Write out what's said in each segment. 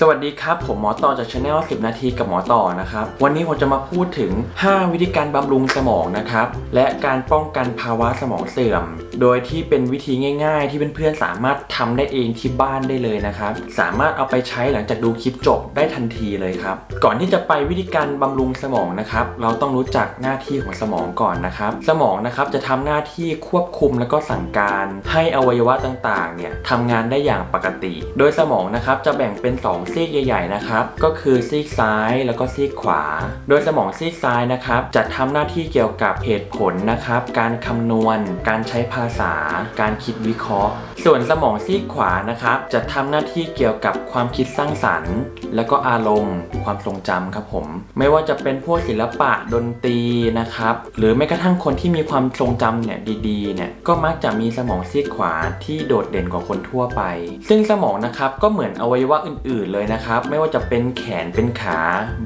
สวัสดีครับ ผมหมอต่อจากช anel 10 นาทีกับหมอต่อนะครับ วันนี้ผมจะมาพูดถึง 5 วิธีการบำรุงสมองนะครับ และการป้องกันภาวะสมองเสื่อม โดยที่เป็นวิธีง่าย ๆ ที่เพื่อนๆสามารถทำได้เองที่บ้านได้เลยนะครับ สามารถเอาไปใช้หลังจากดูคลิปจบได้ทันทีเลยครับ ก่อนที่จะไปวิธีการบำรุงสมองนะครับ เราต้องรู้จักหน้าที่ของสมองก่อนนะครับ สมองนะครับจะทำหน้าที่ควบคุมและก็สั่งการให้อวัยวะต่างๆเนี่ยทำงานได้อย่างปกติ โดยสมองนะครับจะแบ่งเป็น 2ซีกใหญ่ๆนะครับก็คือซีกซ้ายแล้วก็ซีกขวา โดยสมองซีกซ้ายนะครับจะทำหน้าที่เกี่ยวกับเหตุผลนะครับ การคำนวณ การใช้ภาษา การคิดวิเคราะห์ ส่วนสมองซีกขวานะครับจะทำหน้าที่เกี่ยวกับความคิดสร้างสรรค์ แล้วก็อารมณ์ ความทรงจำครับผม ไม่ว่าจะเป็นพวกศิลปะดนตรีนะครับหรือแม้กระทั่งคนที่มีความทรงจำเนี่ยดีๆเนี่ยก็มักจะมีสมองซีกขวาที่โดดเด่นกว่าคนทั่วไป ซึ่งสมองนะครับก็เหมือนอวัยวะอื่นๆเลยนะครับ ไม่ว่าจะเป็นแขนเป็นขา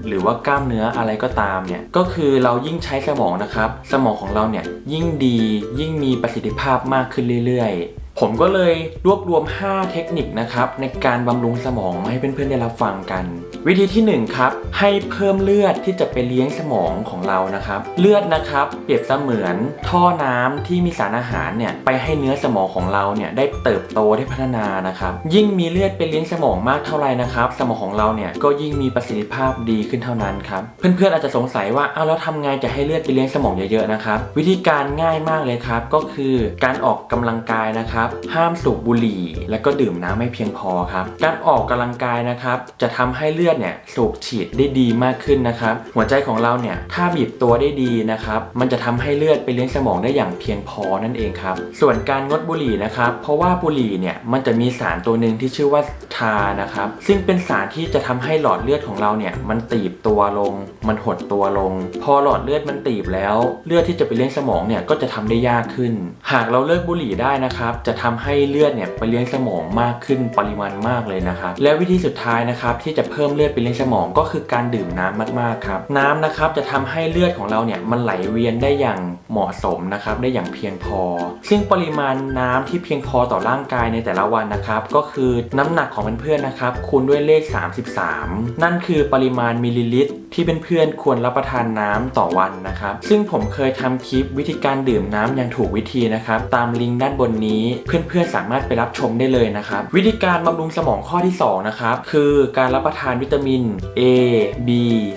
หรือว่ากล้ามเนื้ออะไรก็ตามเนี่ยก็คือเรายิ่งใช้สมองนะครับ สมองของเราเนี่ยยิ่งดียิ่งมีประสิทธิภาพมากขึ้นเรื่อยๆ ผมก็เลยรวบรวม 5 เทคนิคนะครับในการบำรุงสมองมาให้เพื่อนๆได้รับฟังกัน วิธีที่ 1 ครับ ให้เพิ่มเลือดที่จะไปเลี้ยงสมองของเรานะครับ เลือดนะครับ เปรียบเสมือนท่อน้ำที่มีสารอาหารเนี่ยไปให้เนื้อสมองของเราเนี่ยได้เติบโตได้พัฒนานะครับ ยิ่งมีเลือดไปเลี้ยงสมองมากเท่าไหร่นะครับ สมองของเราเนี่ยก็ยิ่งมีประสิทธิภาพดีขึ้นเท่านั้นครับเพื่อนๆอาจจะสงสัยว่าอ้าวแล้วทำไงจะให้เลือดไปเลี้ยงสมองเยอะๆนะครับวิธีการง่ายมากเลยครับก็คือการออกกำลังกายนะครับห้ามสูบบุหรี่ และก็ดื่มน้ำไม่เพียงพอครับ การออกกำลังกายนะครับ จะทำให้เลือดเนี่ยสูบฉีดได้ดีมากขึ้นนะครับ หัวใจของเราเนี่ยถ้าบีบตัวได้ดีนะครับ มันจะทำให้เลือดไปเลี้ยงสมองได้อย่างเพียงพอนั่นเองครับ ส่วนการงดบุหรี่นะครับ เพราะว่าบุหรี่เนี่ยมันจะมีสารตัวหนึ่งที่ชื่อว่าทานะครับ ซึ่งเป็นสารที่จะทำให้หลอดเลือดของเราเนี่ยมันตีบตัวลง มันหดตัวลง พอหลอดเลือดมันตีบแล้ว เลือดที่จะไปเลี้ยงสมองเนี่ยก็จะทำได้ยากขึ้น หากเราเลิกบุหรี่ได้นะครับจะทำให้เลือดเนี่ยไปเลี้ยงสมองมากขึ้นปริมาณมากเลยนะครับและวิธีสุดท้ายนะครับที่จะเพิ่มเลือดไปเลี้ยงสมองก็คือการดื่มน้ำมากๆครับน้ำนะครับจะทำให้เลือดของเราเนี่ยมันไหลเวียนได้อย่างเหมาะสมนะครับได้อย่างเพียงพอ ซึ่งปริมาณน้ำที่เพียงพอต่อร่างกายในแต่ละวันนะครับก็คือน้ำหนักของเพื่อนๆนะครับคูณด้วยเลข 33 นั่นคือปริมาณมิลลิลิตร ที่เพื่อนๆควรรับประทานน้ำต่อวันนะครับ ซึ่งผมเคยทำคลิปวิธีการดื่มน้ำอย่างถูกวิธีนะครับ ตามลิงก์ด้านบนนี้เพื่อนๆสามารถไปรับชมได้เลยนะครับ วิธีการบำรุงสมองข้อที่สองนะครับคือการรับประทานวิตามิน A B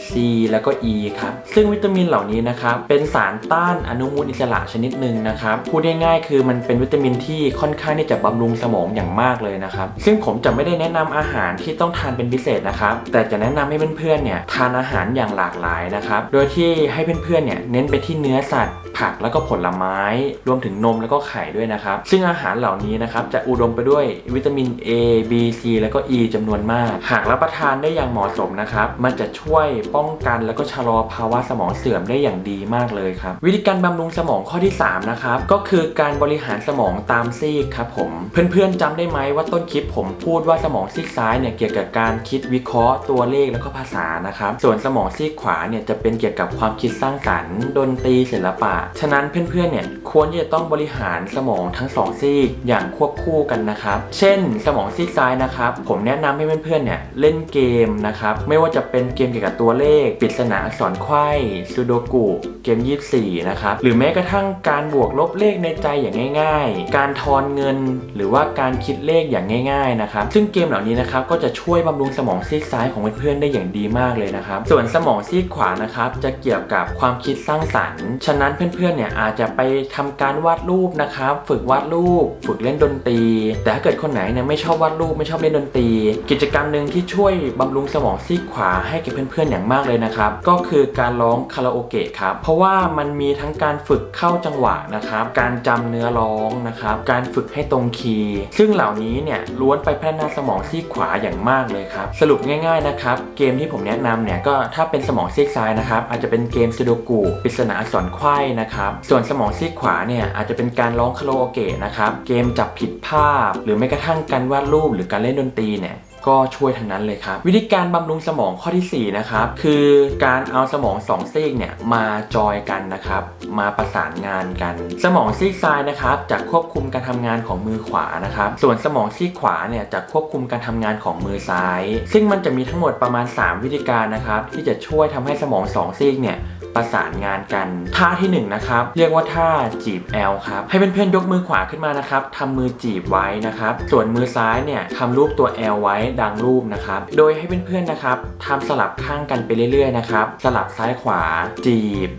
C แล้วก็ E ครับซึ่งวิตามินเหล่านี้นะครับเป็นสารต้านอนุมูลอิสระชนิดหนึ่งนะครับพูดง่ายๆคือมันเป็นวิตามินที่ค่อนข้างที่จะบำรุงสมองอย่างมากเลยนะครับ ซึ่งผมจะไม่ได้แนะนำอาหารที่ต้องทานเป็นพิเศษนะครับแต่จะแนะนำให้เพื่อนๆเนี่ยทานอาหารอย่างหลากหลายนะครับ โดยที่ให้เพื่อนๆเนี่ยเน้นไปที่เนื้อสัตว์ผักแล้วก็ผลไม้ รวมถึงนมแล้วก็ไข่ด้วยนะครับ ซึ่งอาหารเหล่านี้นะครับจะอุดมไปด้วยวิตามิน A B C แล้วก็ E จำนวนมาก หากรับประทานได้อย่างเหมาะสมนะครับ มันจะช่วยป้องกันแล้วก็ชะลอภาวะสมองเสื่อมได้อย่างดีมากเลยครับ วิธีการบำรุงสมองข้อที่ 3 นะครับ ก็คือการบริหารสมองตามซีกครับผม เพื่อนๆจำได้ไหมว่าต้นคลิปผมพูดว่าสมองซีกซ้ายเนี่ยเกี่ยวกับการคิดวิเคราะห์ตัวเลขแล้วก็ภาษานะครับ ส่วนสมองซีกขวาเนี่ยจะเป็นเกี่ยวกับความคิดสร้างสรรค์ ดนตรีศิลปะ ฉะนั้นเพื่อนๆเนี่ยควรที่จะต้องบริหารสมองทั้งสองซีกอย่างควบคู่กันนะครับ เช่น สมองซีกซ้ายนะครับ ผมแนะนำให้เพื่อนๆเนี่ยเล่นเกมนะครับ ไม่ว่าจะเป็นเกมเกี่ยวกับตัวเลขปริศนาอักษรไขว้ซูโดกุเกม 24 นะครับ หรือแม้กระทั่งการบวกลบเลขในใจอย่างง่าย ๆ การทอนเงิน หรือว่าการคิดเลขอย่างง่าย ๆ นะครับ ซึ่งเกมเหล่านี้นะครับก็จะช่วยบำรุงสมองซีกซ้ายของเพื่อนๆได้อย่างดีมากเลยนะครับ ส่วนสมองซีกขวานะครับ จะเกี่ยวกับความคิดสร้างสรรค์ ฉะนั้นเพื่อนๆเนี่ยอาจจะไปทำการวาดรูปนะครับ ฝึกวาดรูป ฝึกเล่นดนตรี แต่ถ้าเกิดคนไหนเนี่ยไม่ชอบวาดรูปไม่ชอบเล่นดนตรี กิจกรรมหนึ่งที่ช่วยบำรุงสมองซีกขวาให้กับเพื่อนๆอย่างมากเลยนะครับ ก็คือการร้องคาราโอเกะครับ เพราะว่ามันมีทั้งการฝึกเข้าจังหวะนะครับ การจำเนื้อร้องนะครับ การฝึกให้ตรงคีย์ ซึ่งเหล่านี้เนี่ยล้วนไปพัฒนาสมองซีกขวาอย่างมากเลยครับ สรุปง่ายๆนะครับ เกมที่ผมแนะนำเนี่ยก็ถ้าเป็นสมองซีกซ้ายนะครับอาจจะเป็นเกมซูโดกุปริศนาอักษรไขว้นะครับส่วนสมองซีกขวาเนี่ยอาจจะเป็นการร้องคาราโอเกะนะครับเกมจับผิดภาพ หรือแม้กระทั่งการวาดรูปหรือการเล่นดนตรีเนี่ย ก็ช่วยทั้งนั้นเลยครับ วิธีการบำรุงสมองข้อทีสี่ 4 นะครับ คือการเอาสมองสองซีกเนี่ยมาจอยกันนะครับ มาประสานงานกัน สมองซีกซ้ายนะครับจะควบคุมการทำงานของมือขวานะครับ ส่วนสมองซีกขวาเนี่ยจะควบคุมการทำงานของมือซ้าย ซึ่งมันจะมีทั้งหมดประมาณ 3 วิธีการนะครับ ที่จะช่วยทำให้สมองสองซีกเนี่ยประสานงานกัน ท่าที่1นงนะครับ เรียกว่าท่าจีบแอลครับ ให้เพื่อนๆยกมือขวาขึ้นมานะครับทำมือจีบไว้นะครับ ส่วนมือซ้ายเนี่ยทำรูปตัวแอลไว้ดังรูปนะครับ โดยให้เพื่อนๆนะครับทำสลับข้างกันไปเรื่อยๆนะครับ สลับซ้ายขวา จีบ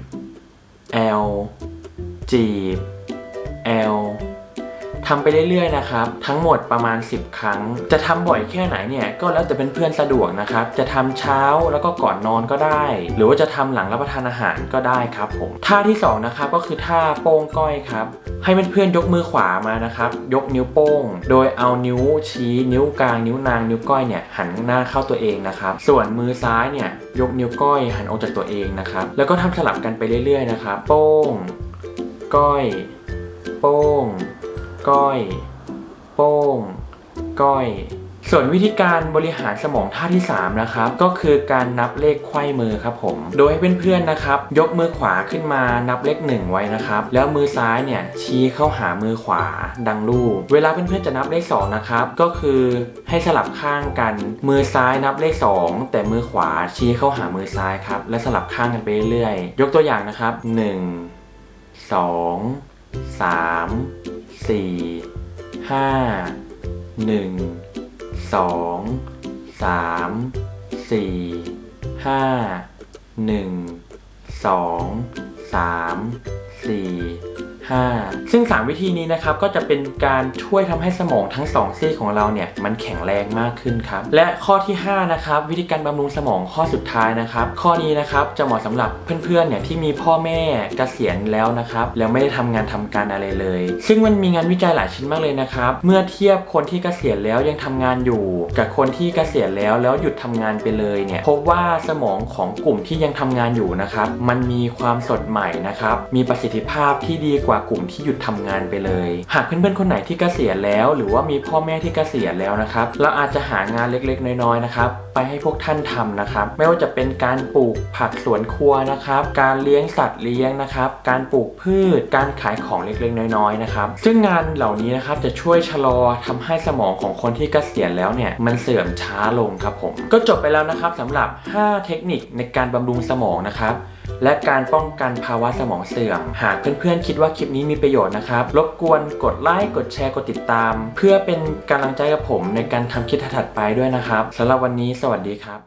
L จีบ L ทำไปเรื่อยๆนะครับทั้งหมดประมาณ 10 ครั้ง จะทำบ่อยแค่ไหนเนี่ยก็แล้วแต่เป็นเพื่อนสะดวกนะครับจะทำเช้าแล้วก็ก่อนนอนก็ได้ หรือว่าจะทำหลังรับประทานอาหารก็ได้ครับผมท่าที่สองนะครับก็คือท่าโป้งก้อยครับให้เพื่อนๆยกมือขวามานะครับยกนิ้วโป้ง โดยเอานิ้วชี้นิ้วกลางนิ้วนางนิ้วก้อยเนี่ยหันหน้าเข้าตัวเองนะครับส่วนมือซ้ายเนี่ยยกนิ้วก้อยหันออกจากตัวเองนะครับแล้วก็ทำสลับกันไปเรื่อยๆนะครับโป้ง ก้อย โป้ง ก้อย โป้ง ก้อย ส่วนวิธีการบริหารสมองท่าที่ 3 นะครับ ก็คือการนับเลขไขว้มือครับผม โดยให้เพื่อนๆนะครับ ยกมือขวาขึ้นมานับเลข1ไว้นะครับ แล้วมือซ้ายเนี่ยชี้เข้าหามือขวาดังรูปเวลาเพื่อนๆจะนับเลข2นะครับ ก็คือให้สลับข้างกัน มือซ้ายนับเลข 2 แต่มือขวาชี้เข้าหามือซ้ายครับ และสลับข้างกันไปเรื่อยๆ ยกตัวอย่างนะครับ 1 2 3 สี่ห้าหนึ่งสองสามสี่ห้าหนึ่งสองสามสี่ ห้าซึ่ง 3 วิธีนี้นะครับก็จะเป็นการช่วยทำให้สมองทั้ง 2 ซีกของเราเนี่ยมันแข็งแรงมากขึ้นครับ และข้อที่ 5 นะครับ วิธีการบำรุงสมองข้อสุดท้ายนะครับ ข้อนี้นะครับจะเหมาะสำหรับเพื่อนๆเนี่ยที่มีพ่อแม่เกษียณแล้วนะครับแล้วไม่ได้ทำงานทำการอะไรเลย ซึ่งมันมีงานวิจัยหลายชิ้นมากเลยนะครับ เมื่อเทียบคนที่เกษียณแล้วยังทำงานอยู่ กับคนที่เกษียณแล้วแล้วหยุดทำงานไปเลยเนี่ยพบว่าสมองของกลุ่มที่ยังทำงานอยู่นะครับมันมีความสดใหม่นะครับมีประสิทธิภาพที่ดีกว่ากลุ่มที่หยุดทำงานไปเลย หากเพื่อนๆคนไหนที่เกษียณแล้ว หรือว่ามีพ่อแม่ที่เกษียณแล้วนะครับเราอาจจะหางานเล็กๆ น้อยๆนะครับไปให้พวกท่านทำนะครับไม่ว่าจะเป็นการปลูกผักสวนครัวนะครับ การเลี้ยงสัตว์เลี้ยงนะครับ การปลูกพืช การขายของเล็กๆ น้อยๆนะครับ ซึ่งงานเหล่านี้นะครับจะช่วยชะลอทำให้สมองของคนที่เกษียณแล้วเนี่ยมันเสื่อมช้าลงครับผม ก็จบไปแล้วนะครับสำหรับ 5 เทคนิคในการบำรุงสมองนะครับและการป้องกันภาวะสมองเสื่อม หากเพื่อนๆคิดว่าคลิปลิปนี้มีประโยชน์นะครับ รบกวนกดไลค์ กดแชร์ กดติดตาม เพื่อเป็นกำลังใจกับผมในการทำคลิปถัดไปด้วยนะครับสำหรับวันนี้สวัสดีครับ